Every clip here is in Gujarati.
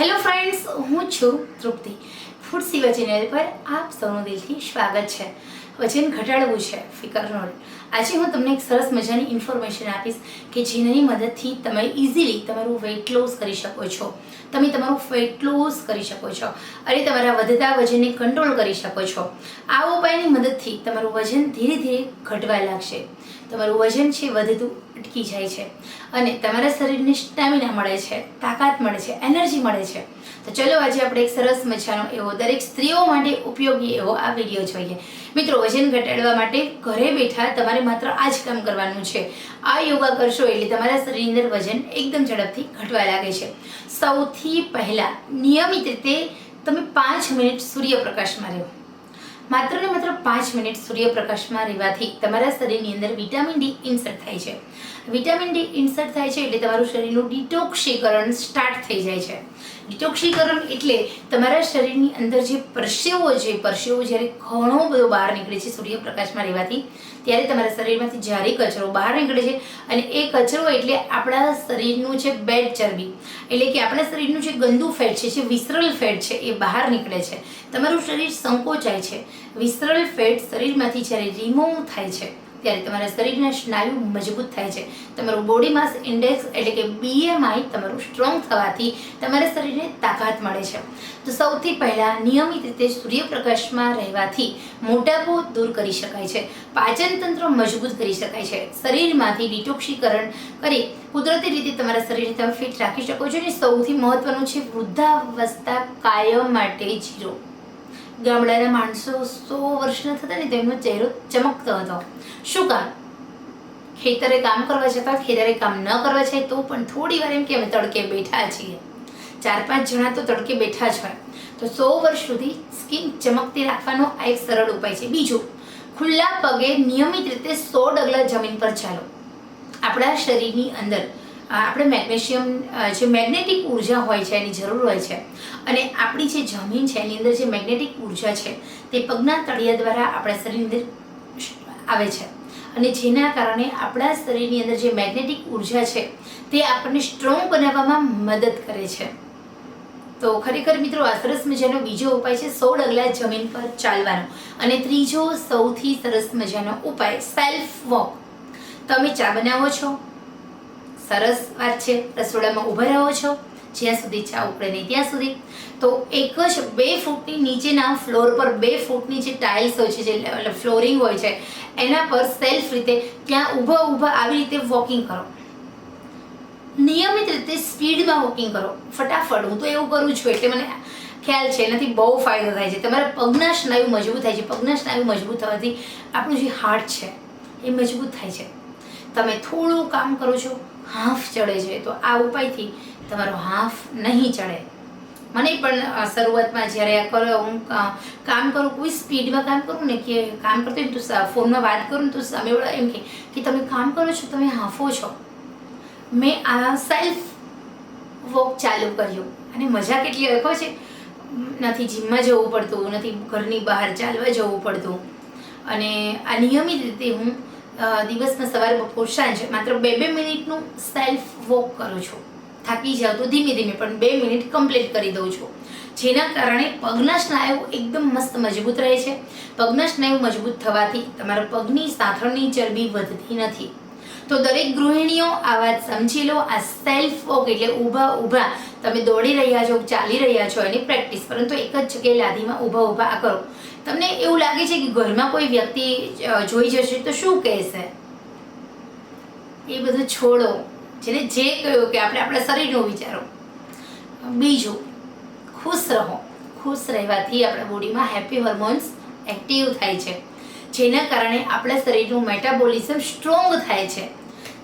હેલો ફ્રેન્ડ્સ હું છું તૃપ્તિ. ફૂડ સિવા પર આપ સૌનું દિલથી સ્વાગત છે. વજન ઘટાડવું છે, ફિકર નોટ. આજે હું તમને એક સરસ મજાની ઇન્ફોર્મેશન આપીશ કે જેની મદદથી તમે ઇઝીલી તમારું વેઇટ લોસ કરી શકો છો. તમે તમારું વેઇટ લોસ કરી શકો છો અને તમારા વધતા વજનને કંટ્રોલ કરી શકો છો. આ ઉપાયની મદદથી તમારું વજન ધીરે ધીરે ઘટવા લાગશે. તમારું વજન છે વધતું અટકી જાય છે. અને તમારા શરીરને સ્ટેમિના મળે છે, તાકાત મળે છે, એનર્જી મળે છે. તો ચલો આજે આપણે એક સરસ મજાનો એવો દરેક સ્ત્રીઓ માટે ઉપયોગી એવો આ વીડિયો જોઈએ. મિત્રો, વજન ઘટાડવા માટે ઘરે બેઠા તમારે માત્ર આ જ કામ કરવાનું છે. આ યોગા કરશો એટલે તમારા શરીરની અંદર વજન એકદમ ઝડપથી ઘટવા લાગે છે. સૌથી પહેલાં નિયમિત રીતે તમે પાંચ મિનિટ સૂર્યપ્રકાશમાં રહો. માત્ર ને માત્ર પાંચ મિનિટ સૂર્યપ્રકાશમાં રહેવાથી તમારા શરીરની અંદર વિટામિન ડી ઇન્સર્ટ થાય છે. વિટામિન ડી ઇન્સર્ટ થાય છે એટલે તમારું શરીરનું ડિટોક્સીકરણ સ્ટાર્ટ થઈ જાય છે. ડિટોક્સીકરણ એટલે તમારા શરીરની અંદર જે પરસેવો છે, પરસેવો જ્યારે ઘણો બધો બહાર નીકળે છે, સૂર્યપ્રકાશમાં રહેવાથી, ત્યારે તમારા શરીરમાંથી જ્યારે કચરો બહાર નીકળે છે અને એ કચરો એટલે આપણા શરીરનું છે બેડ ચરબી. એટલે કે આપણા શરીરનું જે ગંદુ ફેટ છે, જે વિસરલ ફેટ છે, એ બહાર નીકળે છે. તમારું શરીર સંકોચાય છે. વિસરલ ફેટ શરીરમાંથી જ્યારે રિમૂવ થાય છે. ત્યારે તમારા શરીરના સ્નાયુ મજબૂત થાય છે. તમારું બોડી માસ ઇન્ડેક્સ એટલે કે બીએમઆઈ તમારું સ્ટ્રોંગ થવાથી તમારા શરીરને તાકાત મળે છે. તો સૌથી પહેલાં નિયમિત રીતે સૂર્યપ્રકાશમાં રહેવાથી મોટાપો દૂર કરી શકાય છે. પાચન તંત્ર મજબૂત કરી શકાય છે. શરીરમાંથી ડિટોક્ષીકરણ કરી કુદરતી રીતે તમારા શરીરને તમે ફિટ રાખી શકો છો અને સૌથી મહત્વનું છે વૃદ્ધાવસ્થા કાયમ માટે જીરો ગામડાના માણસો સો વર્ષના થતા ને તેમનો ચહેરો ચમકતો હતો. શું કામ? ખેતરે કામ કરવા જતાં ખેતરે કામ ન કરવા જાય તો પણ થોડી વાર એમ કે અમે તડકે બેઠા છીએ. ચાર પાંચ જણા તો તડકે બેઠા જ હોય. તો સો વર્ષ સુધી સ્કિન ચમકતી રાખવાનો આ એક સરળ ઉપાય છે. બીજું, ખુલ્લા પગે નિયમિત રીતે સો ડગલા જમીન પર ચાલો. આપણા શરીરની અંદર આપણે મેગ્નેશિયમ જે મેગ્નેટિક ઊર્જા હોય છે, એની જરૂર હોય છે. અને આપણી જે જમીન છે, એની અંદર જે મેગ્નેટિક ઊર્જા છે, તે પગના તળિયા દ્વારા આપણા શરીરની અંદર આવે છે. અને જેના કારણે આપણા શરીરની અંદર જે મેગ્નેટિક ઊર્જા છે, તે આપણને સ્ટ્રોંગ બનાવવામાં મદદ કરે છે. તો ખરેખર મિત્રો, આ સરસ મજાનો બીજો ઉપાય છે સો ડગલા જમીન પર ચાલવાનો. અને ત્રીજો સૌથી સરસ મજાનો ઉપાય સેલ્ફ વોક તમે ચા બનાવો છો? સરસ વાત છે. રસોડામાં ઊભા રહો છો. જ્યાં સુધી ચા ઉકળે નહીં ત્યાં સુધી. તો એક જ બે ફૂટની નીચેના ફ્લોર પર બે ફૂટની જે ટાઇલ્સ હોય છે, જે ફ્લોરિંગ હોય છે, એના પર સેલ્ફ રીતે ત્યાં ઊભા ઊભા આવી રીતે વોકિંગ કરો. નિયમિત રીતે સ્પીડમાં વોકિંગ કરો. ફટાફટ, હું તો એવું કરું છું, એટલે મને ખ્યાલ છે, એનાથી બહુ ફાયદો થાય છે. તમારા પગના સ્નાયુ મજબૂત થાય છે. પગના સ્નાયુ મજબૂત થવાથી આપણું જે હાર્ટ છે, એ મજબૂત થાય છે. તમે થોડું કામ કરો છો હાફ ચડે છે, તો આ ઉપાયથી તમારો હાફ નહીં ચડે. મને પણ શરૂઆતમાં જ્યારે કરો, હું કામ કરું, કોઈ સ્પીડમાં કામ કરું ને કે કામ કરતો હોય તો ફોનમાં વાત કરું તો સામેવાળા એમ કે તમે કામ કરો છો, તમે હાફો છો. મેં આ સેલ્ફ વોક ચાલુ કર્યું. અને મજા કેટલી હોય છે? નથી જીમમાં જવું પડતું, નથી ઘરની બહાર ચાલવા જવું પડતું. અને આ નિયમિત રીતે હું દિવસમાં સવારે બપોર સાંજ માત્ર બે બે મિનિટનું સેલ્ફ વોક કરું છું. થાકી જાઉં તો ધીમે ધીમે, પણ બે મિનિટ કમ્પ્લીટ કરી દઉં છું. જેના કારણે પગના સ્નાયુ એકદમ મસ્ત મજબૂત રહે છે. પગના સ્નાયુ મજબૂત થવાથી તમારા પગની સાથળની ચરબી વધતી નથી. તો દરેક ગૃહિણીઓ આ વાત સમજી લો, આ સેલ્ફ વોક એટલે ઊભા ઊભા. તમે દોડી રહ્યા છો, ચાલી રહ્યા છો, એની પ્રેક્ટિસ પરંતુ એક જ જગ્યાએ લાદીમાં ઊભા ઊભા આ કરો. તમને એવું લાગે છે કે ઘરમાં કોઈ વ્યક્તિ જોઈ જશે તો શું કહેશે? એ બધું છોડો. જેને જે કહ્યું કે આપણે આપણા શરીરનું વિચારો. બીજું, ખુશ રહો. ખુશ રહેવાથી આપણા બોડીમાં હેપી હોર્મોન્સ એક્ટિવ થાય છે. જેના કારણે આપણા શરીરનું મેટાબોલિઝમ સ્ટ્રોંગ થાય છે.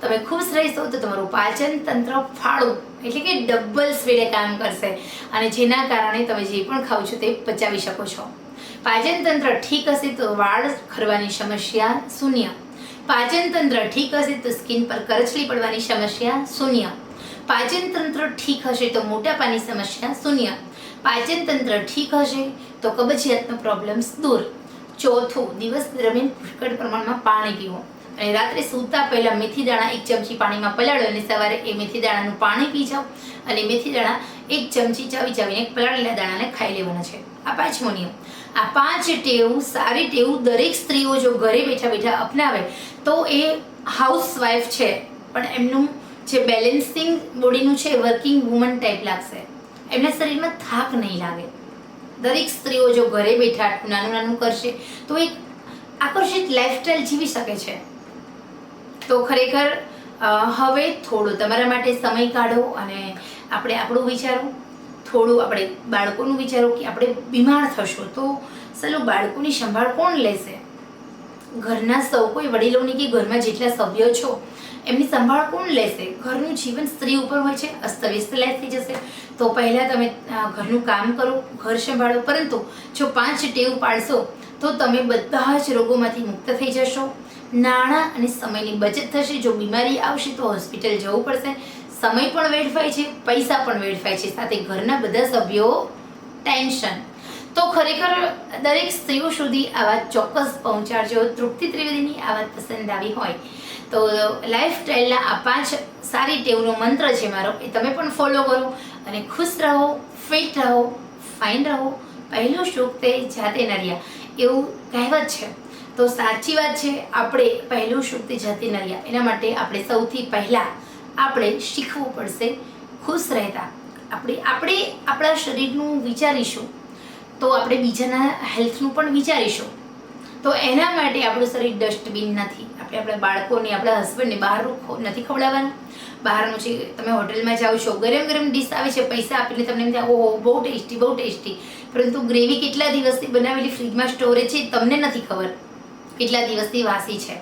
તમે ખુશ રહેશો તો તમારું પાચન તંત્ર ફાળું, એટલે કે ડબલ સ્પીડે કામ કરશે. અને જેના કારણે તમે જે પણ ખાવ છો તે પચાવી શકો છો. પાચન તંત્ર ઠીક હશે તો વાળ ખરવાની સમસ્યા શૂન્ય. પાચન તંત્ર ઠીક હશે તો સ્કિન પર કરચલી પડવાની સમસ્યા શૂન્ય. પાચન તંત્ર ઠીક હશે તો મોટાપાની સમસ્યા શૂન્ય. પાચન તંત્ર ઠીક હશે તો કબજિયાતનો પ્રોબ્લેમ્સ દૂર. ચોથું દિવસ દરમિયાન પુષ્કળ પ્રમાણમાં પાણી પીવો. અને રાત્રે સૂતા પહેલાં મેથી દાણા એક ચમચી પાણીમાં પલાળો અને સવારે એ મેથી દાણાનું પાણી પી જાઓ. અને મેથી દાણા એક ચમચી ચાવી ચાવીને પલાળેલા દાણાને ખાઈ લેવાના છે. આ પાંચમો નિયમ આ પાંચ ટેવ, સારી ટેવ દરેક સ્ત્રીઓ જો ઘરે બેઠા બેઠા અપનાવે, તો એ હાઉસવાઈફ છે. પણ એમનું જે બેલેન્સિંગ બોડીનું છે વર્કિંગ વુમન ટાઈપ લાગશે. એમના શરીરમાં થાક નહીં લાગે. દરેક સ્ત્રીઓ જો ઘરે બેઠા નાનું નાનું કરશે, તો એક આકર્ષિત લાઈફસ્ટાઈલ જીવી શકે છે. તો ખરેખર હવે થોડું તમારા માટે સમય કાઢો અને આપણે આપણું વિચારો. થોડું આપણે બાળકોનું વિચારો કે આપણે બીમાર થશો તો ચાલો બાળકોની સંભાળ કોણ લેશે? ઘરના સૌ કોઈ વડીલોની કે ઘરમાં જેટલા સભ્યો છો એમની સંભાળ કોણ લેશે? ઘરનું જીવન સ્ત્રી ઉપર હોય છે, અસ્તવ્યસ્ત લાઈફ થઈ જશે. તો પહેલાં તમે ઘરનું કામ કરો, ઘર સંભાળો, પરંતુ જો પાંચ ટેવ પાડશો, તો તમે બધા જ રોગોમાંથી મુક્ત થઈ જશો. નાણાં અને સમયની બચત થશે. જો બીમારી આવશે, તો હોસ્પિટલ જવું પડશે. સમય પણ વેડફાય છે, પૈસા પણ વેડફાય છે. સાથે ઘરના બધા સભ્યો, ટેન્શન. તો ખરેખર દરેક સ્ત્રીઓ સુધી આ વાત ચોક્કસ પહોંચાડજો. તૃપ્તિ ત્રિવેદીની આ વાત પસંદ આવી હોય તો લાઈફ સ્ટાઈલના આ પાંચ સારી ટેવનો મંત્ર છે મારો, એ તમે પણ ફોલો કરો અને ખુશ રહો ફિટ રહો ફાઇન રહો. પહેલું સુખ તે જાતે નર્યા એવું કહેવત છે. તો સાચી વાત છે, આપણે પહેલું સુખ તે જાતે નર્યા એના માટે આપણે સૌથી પહેલાં આપણે શીખવું પડશે ખુશ રહેતા. આપણે આપણે આપણા શરીરનું વિચારીશું, તો આપણે બીજાના હેલ્થનું પણ વિચારીશું. તો એના માટે આપણું શરીર ડસ્ટબિન નથી. આપણે બાળકોને, આપણા હસબન્ડને બહારનું નથી ખવડાવવાનું. બહારનું છે તમે હોટેલમાં જાઓ છો ગરમ ગરમ ડીશ આવે છે, પૈસા આપીને તમને એમ થાય, ઓહો, બહુ ટેસ્ટી બહુ ટેસ્ટી પરંતુ ગ્રેવી કેટલા દિવસથી બનાવેલી ફ્રીજમાં સ્ટોરેજ છે તમને નથી ખબર કેટલા દિવસથી વાસી છે.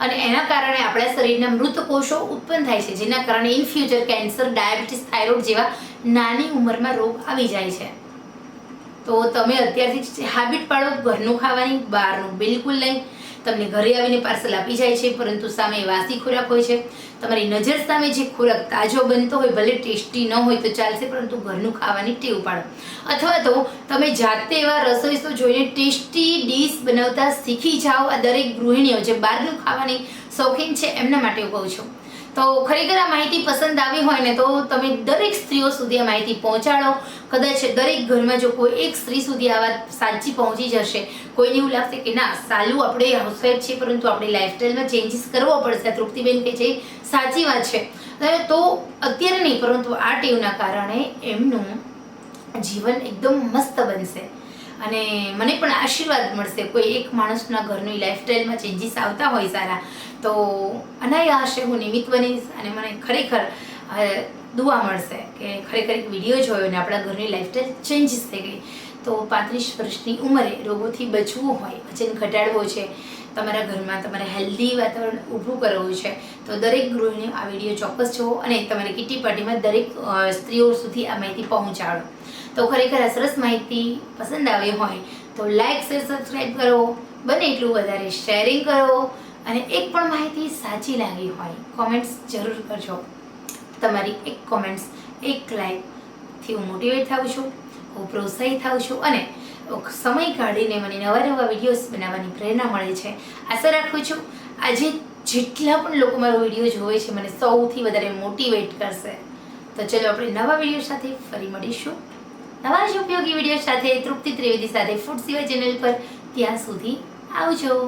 અને એના કારણે આપણા શરીરના મૃત કોષો ઉત્પન્ન થાય છે, જેના કારણે in future cancer diabetes thyroid જેવા નાની ઉંમરમાં રોગ આવી જાય છે. તો તમે અત્યારથી હેબિટ પાડો, ઘરનું ખાવાની, બહારનું, બિલકુલ નહીં. તમને ઘરે આવીને પાર્સલ આપી જાય છે, પરંતુ સામે વાસી ખોરાક હોય છે. તમારી નજર સામે જે ખોરાક તાજો બનતો હોય, ભલે ટેસ્ટી ન હોય તો ચાલશે, પરંતુ ઘરનું ખાવાની ટેવ પાડો. અથવા તો તમે જાતે એવા રસોઈસો જોઈને ટેસ્ટી ડીશ બનાવતા શીખી જાઓ આ દરેક ગૃહિણીઓ જે બહારનું ખાવાની શોખીન છે, એમના માટે હું કહું છું. તો ખરેખર આ માહિતી પસંદ આવી હોય ને તો તમે દરેક સ્ત્રીઓ સુધી આ માહિતી પહોંચાડો. કદાચ દરેક ઘરમાં જો કોઈ એક સ્ત્રી સુધી આ વાત સાચી પહોંચી જશે, કોઈને એવું લાગશે કે ના, સાલું આપણે હાઉસવાઈફ છીએ, પરંતુ આપણી લાઈફસ્ટાઈલમાં ચેન્જીસ કરવો પડશે. તૃપ્તિબેન કે જે સાચી વાત છે. તો અત્યારે નહીં, પરંતુ આ ટેવના કારણે એમનું જીવન એકદમ મસ્ત બનશે. અને મને પણ આશીર્વાદ મળશે. કોઈ એક માણસના ઘરની લાઈફસ્ટાઈલમાં ચેન્જીસ આવતા હોય સારા, તો અનાયાસે હું નિમિત્ત બનીશ અને મને ખરેખર દુઆ મળશે કે ખરેખર એક વીડિયો જોયો અને આપણા ઘરની લાઈફસ્ટાઈલ ચેન્જીસ થઈ ગઈ. તો પાંત્રીસ વર્ષની ઉંમરે રોગોથી બચવું હોય, વજન ઘટાડવો છે, તમારા ઘરમાં તમારે હેલ્ધી વાતાવરણ ઊભું કરવું છે, તો દરેક ગૃહિણીઓ આ વીડિયો ચોક્કસ જુઓ અને તમારી કિટી પાર્ટીમાં દરેક સ્ત્રીઓ સુધી આ માહિતી પહોંચાડો. તો ખરેખર આ સરસ માહિતી પસંદ આવી હોય તો લાઇક શેર સબસ્ક્રાઈબ કરો. બને એટલું વધારે શેરિંગ કરો અને એક પણ માહિતી સાચી લાગી હોય કોમેન્ટ્સ જરૂર કરજો. તમારી એક કોમેન્ટ્સ એક લાઈકથી હું મોટિવેટ થાઉં છું, હું પ્રોત્સાહિત થાઉં છું અને સમય કાઢીને મને નવા નવા વિડીયોઝ બનાવવાની પ્રેરણા મળે છે. આશા રાખું છું આજે જેટલા પણ લોકો મારો વીડિયો જોવે છે, મને સૌથી વધારે મોટિવેટ કરશે. તો ચલો આપણે નવા વીડિયો સાથે ફરી મળીશું. નવા જ ઉપયોગી વીડિયો સાથે, તૃપ્તિ ત્રિવેદી સાથે ફૂડ સિવાય ચેનલ પર ત્યાં સુધી આવજો.